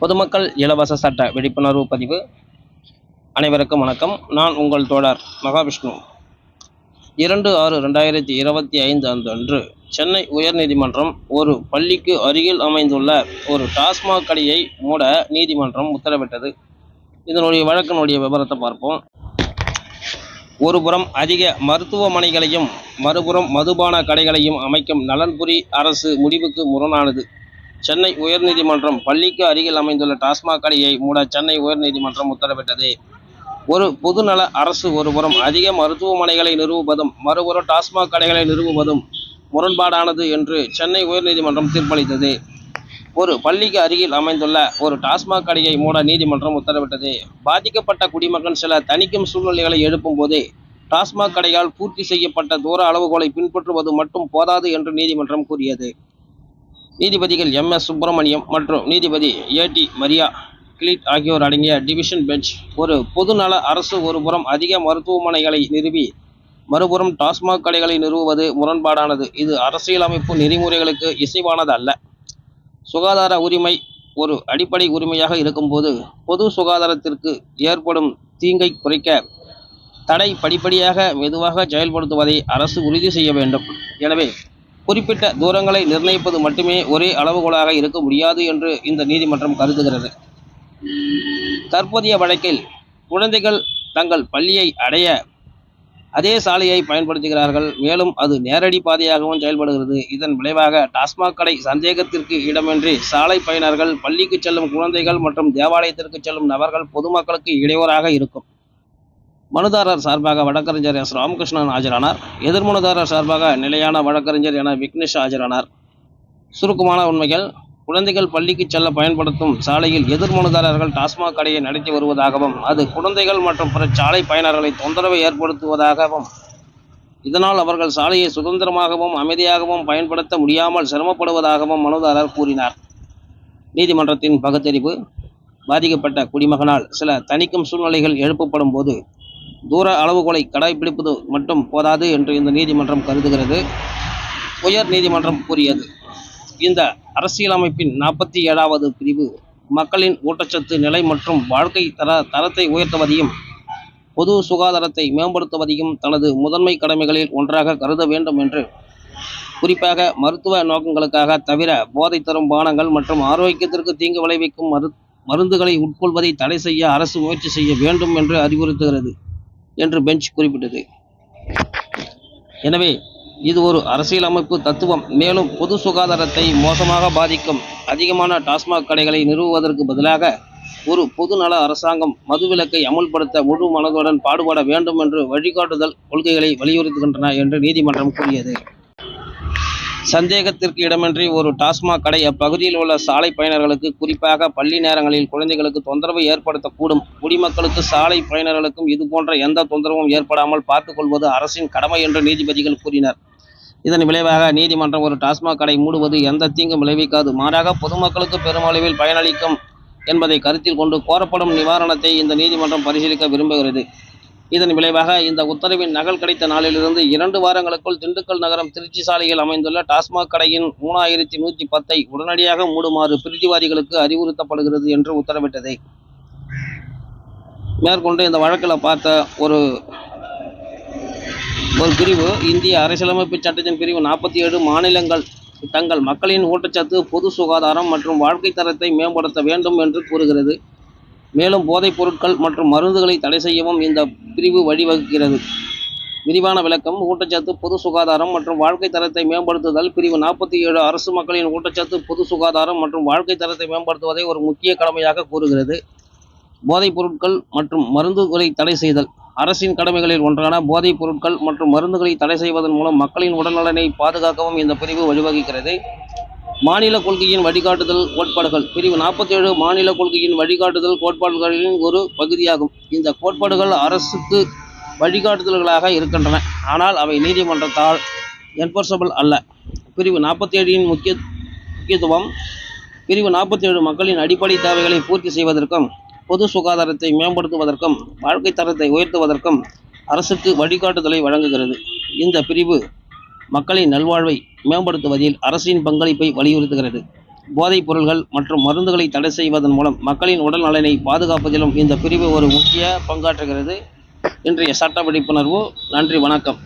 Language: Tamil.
பொதுமக்கள் இலவச சட்ட விழிப்புணர்வு பதிவு அனைவருக்கும் வணக்கம். நான் உங்கள் தோழர் மகாவிஷ்ணு. இரண்டு ஆறு ரெண்டாயிரத்தி இருபத்தி ஐந்து அன்று அன்று சென்னை உயர்நீதிமன்றம் ஒரு பள்ளிக்கு அருகில் அமைந்துள்ள ஒரு டாஸ்மாக் கடையை மூட நீதிமன்றம் உத்தரவிட்டது. இதனுடைய வழக்கினுடைய விவரத்தை பார்ப்போம். ஒருபுறம் அதிக மருத்துவமனைகளையும் மறுபுறம் மதுபான கடைகளையும் அமைக்கும் நலன்புரி அரசு முடிவுக்கு முரணானது. சென்னை உயர்நீதிமன்றம் பள்ளிக்கு அருகில் அமைந்துள்ள டாஸ்மாக் கடையை மூட சென்னை உயர்நீதிமன்றம் உத்தரவிட்டது. ஒரு பொதுநல அரசு ஒருபுறம் அதிக மருத்துவமனைகளை நிறுவுவதும் மறுபுறம் டாஸ்மாக் கடைகளை நிறுவுவதும் முரண்பாடானது என்று சென்னை உயர்நீதிமன்றம் தீர்ப்பளித்தது. ஒரு பள்ளிக்கு அருகில் அமைந்துள்ள ஒரு டாஸ்மாக் கடையை மூட நீதிமன்றம் உத்தரவிட்டது. பாதிக்கப்பட்ட குடிமக்கள் சில தணிக்கும் சூழ்நிலைகளை எழுப்பும் போது டாஸ்மாக் கடையால் பூர்த்தி செய்யப்பட்ட தூர அளவுகோலை பின்பற்றுவது மட்டும் போதாது என்று நீதிமன்றம் கூறியது. நீதிபதிகள் எம் எஸ் சுப்பிரமணியம் மற்றும் நீதிபதி ஏடி மரியா கிளிட் ஆகியோர் அடங்கிய டிவிஷன் பெஞ்ச் ஒரு பொதுநல அரசு ஒருபுறம் அதிக மருத்துவமனைகளை நிறுவி மறுபுறம் டாஸ்மாக் கடைகளை நிறுவுவது முரண்பாடானது. இது அரசியலமைப்பு நெறிமுறைகளுக்கு இசைவானது அல்ல சுகாதார உரிமை ஒரு அடிப்படை உரிமையாக இருக்கும்போது பொது சுகாதாரத்திற்கு ஏற்படும் தீங்கை குறைக்க தடை படிப்படியாக மெதுவாக செயல்படுத்துவதை அரசு உறுதி செய்ய வேண்டும். எனவே குறிப்பிட்ட தூரங்களை நிர்ணயிப்பது மட்டுமே ஒரே அளவுகோலாக இருக்க முடியாது என்று இந்த நீதிமன்றம் கருதுகிறது. தற்போதைய வழக்கில் குழந்தைகள் தங்கள் பள்ளியை அடைய அதே சாலையை பயன்படுத்துகிறார்கள். மேலும் அது நேரடி பாதையாகவும் செயல்படுகிறது. இதன் விளைவாக டாஸ்மாக் கடை சந்தேகத்திற்கு இடமின்றி சாலை பயனர்கள் பள்ளிக்கு செல்லும் குழந்தைகள் மற்றும் தேவாலயத்திற்கு செல்லும் நபர்கள் பொதுமக்களுக்கு இடையூறாக இருக்கும். மனுதாரர் சார்பாக வழக்கறிஞர் எஸ் ராமகிருஷ்ணன் ஆஜரானார். எதிர்மனுதாரர் சார்பாக நிலையான வழக்கறிஞர் என விக்னேஷ் ஆஜரானார். சுருக்கமான உண்மைகள் குழந்தைகள் பள்ளிக்கு செல்ல பயன்படுத்தும் சாலையில் எதிர்மனுதாரர்கள் டாஸ்மாக் கடையை நடத்தி வருவதாகவும் அது குழந்தைகள் மற்றும் பிற சாலை பயனர்களை தொந்தரவை ஏற்படுத்துவதாகவும் இதனால் அவர்கள் சாலையை சுதந்திரமாகவும் அமைதியாகவும் பயன்படுத்த முடியாமல் சிரமப்படுவதாகவும் மனுதாரர் கூறினார். நீதிமன்றத்தின் பகுத்தறிவு பாதிக்கப்பட்ட குடிமகனால் சில தணிக்கும் சூழ்நிலைகள் எழுப்பப்படும் போது தூர அளவுகோலை கடைபிடிப்பது மட்டும் போதாது என்று இந்த நீதிமன்றம் கருதுகிறது. உயர் நீதிமன்றம் கூறியது. இந்த அரசியலமைப்பின் நாற்பத்தி ஏழாவது பிரிவு மக்களின் ஊட்டச்சத்து நிலை மற்றும் வாழ்க்கை தர தரத்தை உயர்த்துவதையும் பொது சுகாதாரத்தை மேம்படுத்துவதையும் தனது முதன்மை கடமைகளில் ஒன்றாக கருத வேண்டும் என்று குறிப்பாக மருத்துவ நோக்கங்களுக்காக தவிர போதை தரும் பானங்கள் மற்றும் ஆரோக்கியத்திற்கு தீங்கு விளைவிக்கும் மரு மருந்துகளை உட்கொள்வதை தடை செய்ய அரசு முயற்சி செய்ய வேண்டும் என்று அறிவுறுத்துகிறது. என்று பெஞ்ச் குறிப்பிட்டது. எனவே இது ஒரு அரசியலமைப்பு தத்துவம். மேலும் பொது சுகாதாரத்தை மோசமாக பாதிக்கும் அதிகமான டாஸ்மாக் கடைகளை நிறுவுவதற்கு பதிலாக ஒரு பொதுநல அரசாங்கம் மதுவிலக்கை அமுல்படுத்த முழு மனதுடன் பாடுபட வேண்டும் என்று வழிகாட்டுதல் கொள்கைகளை வலியுறுத்துகின்றன என்று நீதிமன்றம் கூறியது. சந்தேகத்திற்கு இடமின்றி ஒரு டாஸ்மாக் கடை அப்பகுதியில் உள்ள சாலை பயனர்களுக்கு குறிப்பாக பள்ளி நேரங்களில் குழந்தைகளுக்கு தொந்தரவு ஏற்படுத்தக்கூடும். குடிமக்களுக்கு சாலை பயனர்களுக்கும் இதுபோன்ற எந்த தொந்தரவும் ஏற்படாமல் பார்த்துக் கொள்வது அரசின் கடமை என்று நீதிபதிகள் கூறினர். இதன் விளைவாக நீதிமன்றம் ஒரு டாஸ்மாக் கடை மூடுவது எந்த தீங்கும் விளைவிக்காது. மாறாக பொதுமக்களுக்கு பெருமளவில் பயனளிக்கும் என்பதை கருத்தில் கொண்டு கோரப்படும் நிவாரணத்தை இந்த நீதிமன்றம் பரிசீலிக்க விரும்புகிறது. இதன் விளைவாக இந்த உத்தரவின் நகல் கிடைத்த நாளிலிருந்து இரண்டு வாரங்களுக்குள் திண்டுக்கல் நகரம் திருச்சி சாலையில் அமைந்துள்ள டாஸ்மாக் கடையின் மூணாயிரத்தி நூற்றி பத்தை உடனடியாக மூடுமாறு பிரிதிவாதிகளுக்கு அறிவுறுத்தப்படுகிறது என்று உத்தரவிட்டது. மேற்கொண்டு இந்த வழக்கில் பார்த்த ஒரு ஒரு பிரிவு இந்திய அரசியலமைப்பு சட்டத்தின் பிரிவு நாற்பத்தி ஏழு மாநிலங்கள் தங்கள் மக்களின் ஊட்டச்சத்து பொது சுகாதாரம் மற்றும் வாழ்க்கை தரத்தை மேம்படுத்த வேண்டும் என்று கூறுகிறது. மேலும் போதைப் பொருட்கள் மற்றும் மருந்துகளை தடை செய்யவும் இந்த பிரிவு வழிவகுக்கிறது. விரிவான விளக்கம் ஊட்டச்சத்து பொது சுகாதாரம் மற்றும் வாழ்க்கை தரத்தை மேம்படுத்துதல். பிரிவு நாற்பத்தி ஏழு அரசு மக்களின் ஊட்டச்சத்து பொது சுகாதாரம் மற்றும் வாழ்க்கை தரத்தை மேம்படுத்துவதை ஒரு முக்கிய கடமையாக கூறுகிறது. போதைப் பொருட்கள் மற்றும் மருந்துகளை தடை செய்தல். அரசின் கடமைகளில் ஒன்றான போதைப் பொருட்கள் மற்றும் மருந்துகளை தடை செய்வதன் மூலம் மக்களின் உடல்நலனை பாதுகாக்கவும் இந்த பிரிவு வழிவகுக்கிறது. மாநில கொள்கையின் வழிகாட்டுதல் கோட்பாடுகள். பிரிவு நாற்பத்தேழு மாநில கொள்கையின் வழிகாட்டுதல் கோட்பாடுகளின் ஒரு பகுதியாகும். இந்த கோட்பாடுகள் அரசுக்கு வழிகாட்டுதல்களாக இருக்கின்றன. ஆனால் அவை நீதிமன்றத்தால் என்போர்சபிள் அல்ல. பிரிவு நாற்பத்தேழின் முக்கிய முக்கியத்துவம் பிரிவு நாற்பத்தேழு மக்களின் அடிப்படை தேவைகளை பூர்த்தி செய்வதற்கும் பொது சுகாதாரத்தை மேம்படுத்துவதற்கும் வாழ்க்கை தரத்தை உயர்த்துவதற்கும் அரசுக்கு வழிகாட்டுதலை வழங்குகிறது. இந்த பிரிவு மக்களின் நல்வாழ்வை மேம்படுத்துவதில் அரசின் பங்களிப்பை வலியுறுத்துகிறது. போதைப் பொருள்கள் மற்றும் மருந்துகளை தடை செய்வதன் மூலம் மக்களின் உடல் நலனை பாதுகாப்பதிலும் இந்த பிரிவு ஒரு முக்கிய பங்காற்றுகிறது. இன்றைய சட்ட விழிப்புணர்வு நன்றி வணக்கம்.